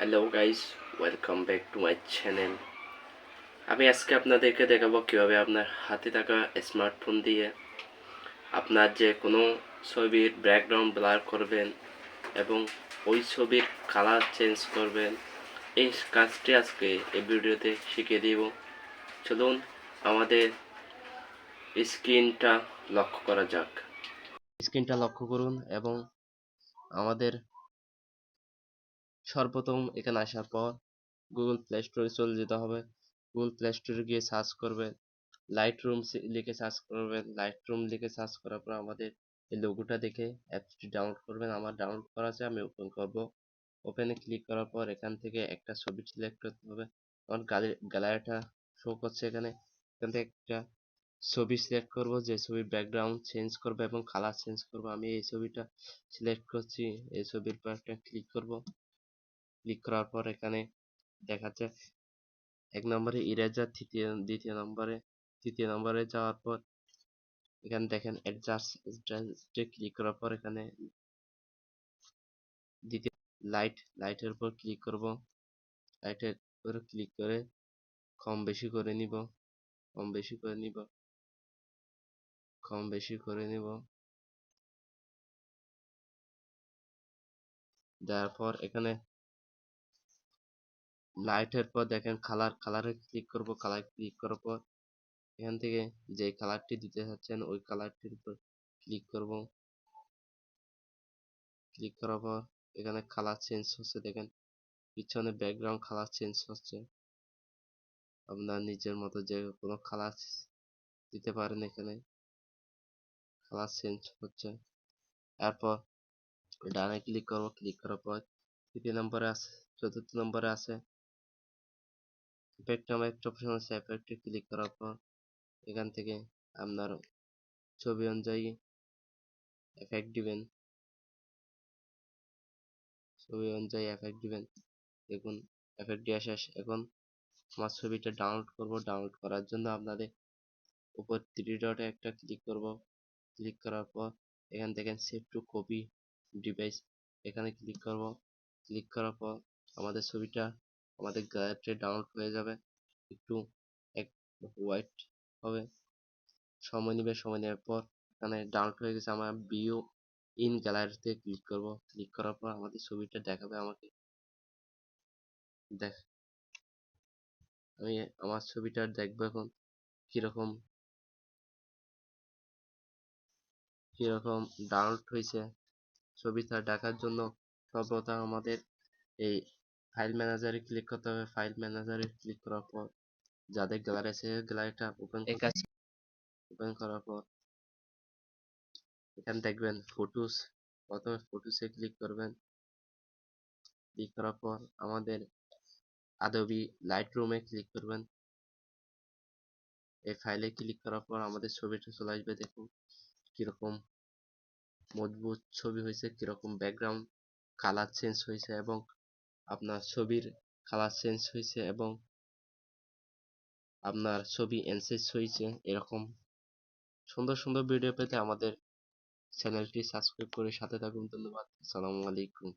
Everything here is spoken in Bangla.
Hello guys welcome back to my channel আমি আজকে আপনাদেরকে দেখাবো কীভাবে আপনার হাতে থাকা স্মার্টফোন দিয়ে আপনার যে কোনো ছবির ব্যাকগ্রাউন্ড ব্লার করবেন এবং ওই ছবির কালার চেঞ্জ করবেন। এই কাজটি আজকে এই ভিডিওতে শিখিয়ে দিব। চলুন আমাদের স্ক্রিনটা লক্ষ্য করা যাক। স্ক্রিনটা লক্ষ্য করুন এবং আমাদের সর্বপ্রথম এখানে আসার পর গুগল প্লে স্টোরে চলে যেতে হবে। গুগল প্লে স্টোরে গিয়ে সার্চ করবেন লাইট রুম লিখে সার্চ করবেন লাইট রুম লিখে সার্চ করার পর আমাদের এই লোগোটা দেখে অ্যাপসটি ডাউনলোড করবেন। আমার ডাউনলোড করা আছে, আমি ওপেন করব। ওপেনে ক্লিক করার পর এখান থেকে একটা ছবি সিলেক্ট করতে হবে। আমার গ্যালারিটা শো করছে এখানে। এখান থেকে একটা ছবি সিলেক্ট করব। যে ছবির ব্যাকগ্রাউন্ড চেঞ্জ করব এবং কালার চেঞ্জ করব। আমি এই ছবিটা সিলেক্ট করছি। এই ছবির পর একটা ক্লিক করব। ক্লিক করার পর এখানে দেখাচ্ছে এক নম্বরে ইরেজার তৃতীয় দ্বিতীয় নম্বরে, তৃতীয় নম্বরে যাওয়ার পর এখানে দেখেন অ্যাডজাস্ট ক্লিক করার পর এখানে দ্বিতীয় লাইট লাইটের উপর ক্লিক করব। লাইটের উপর ক্লিক করে কম বেশি করে নিব। কম বেশি করে নিব। কম বেশি করে নিব। দেওয়ার পর এখানে লাইটের পর দেখেন কালার কালারে ক্লিক করব কালার ক্লিক করার পর এখান থেকে যে কালারটি দিতে চাচ্ছেন ওই কালারটির উপর ক্লিক করব। ক্লিক করার পর এখানে কালার চেঞ্জ হচ্ছে, দেখেন পিছনে ব্যাকগ্রাউন্ড কালার চেঞ্জ হচ্ছে। আপনার নিজের মতো যে কোনো কালার দিতে পারেন এখানে। কালার চেঞ্জ হচ্ছে। এরপর ডানে ক্লিক করব ক্লিক করার পর তৃতীয় নম্বরে আছে, চতুর্থ নম্বরে আছে। এফেক্ট নামে একটা অপশন আছে এফেক্টে ক্লিক করার পর, এখান থেকে আপনার ছবি অনুযায়ী এফেক্ট দিবেন। ছবি অনুযায়ী এফেক্ট দিবেন। দেখুন এফেক্ট দেওয়া শেষ। এখন আমার ছবিটা ডাউনলোড করব। ডাউনলোড করার জন্য আপনাদের উপর থ্রি ডটে একটা ক্লিক করব। ক্লিক করার পর এখান থেকে সেভ টু কপি ডিভাইস এখানে ক্লিক করব। ক্লিক করার পর আমাদের ছবিটা আমাদের গ্যালারিতে ডাউনলোড হয়ে যাবে, একটু এক ওয়াইট হবে। সময় নেবে, সময় নেওয়ার পর এখানে ডাউনলোড হয়ে গেছে, আমার বিও ইন গ্যালারিতে ক্লিক করব। ক্লিক করার পর আমাদের ছবিটা দেখাবে আমাকে। দেখ, আমি আমার ছবিটা দেখব এখন কীরকম কীরকম ডাউনলোড হয়েছে। ছবিটা দেখার জন্য সর্বপ্রথম আমাদের এই ফাইল ম্যানেজারে ক্লিক করতে হবে ফাইল ম্যানেজারে ক্লিক করার পর যাদের গ্যালারি আছে গ্যালারিটা ওপেন ওপেন করার পর এখানে দেখবেন ফটোস প্রথমে ফটোসে ক্লিক করবেন। ক্লিক করার পর আমাদের আদবি লাইট রুমে ক্লিক করবেন। এই ফাইলে ক্লিক করার পর আমাদের ছবিটা চলে আসবে দেখুন কীরকম মজবুত ছবি হয়েছে কীরকম ব্যাকগ্রাউন্ড কালার চেঞ্জ হয়েছে এবং আপনার ছবির কালার চেঞ্জ হয়েছে এবং আপনার ছবি এনসেস হয়েছে এরকম সুন্দর সুন্দর ভিডিও পেতে আমাদের চ্যানেলটি সাবস্ক্রাইব করে সাথে থাকুন। ধন্যবাদ। আসসালামু আলাইকুম।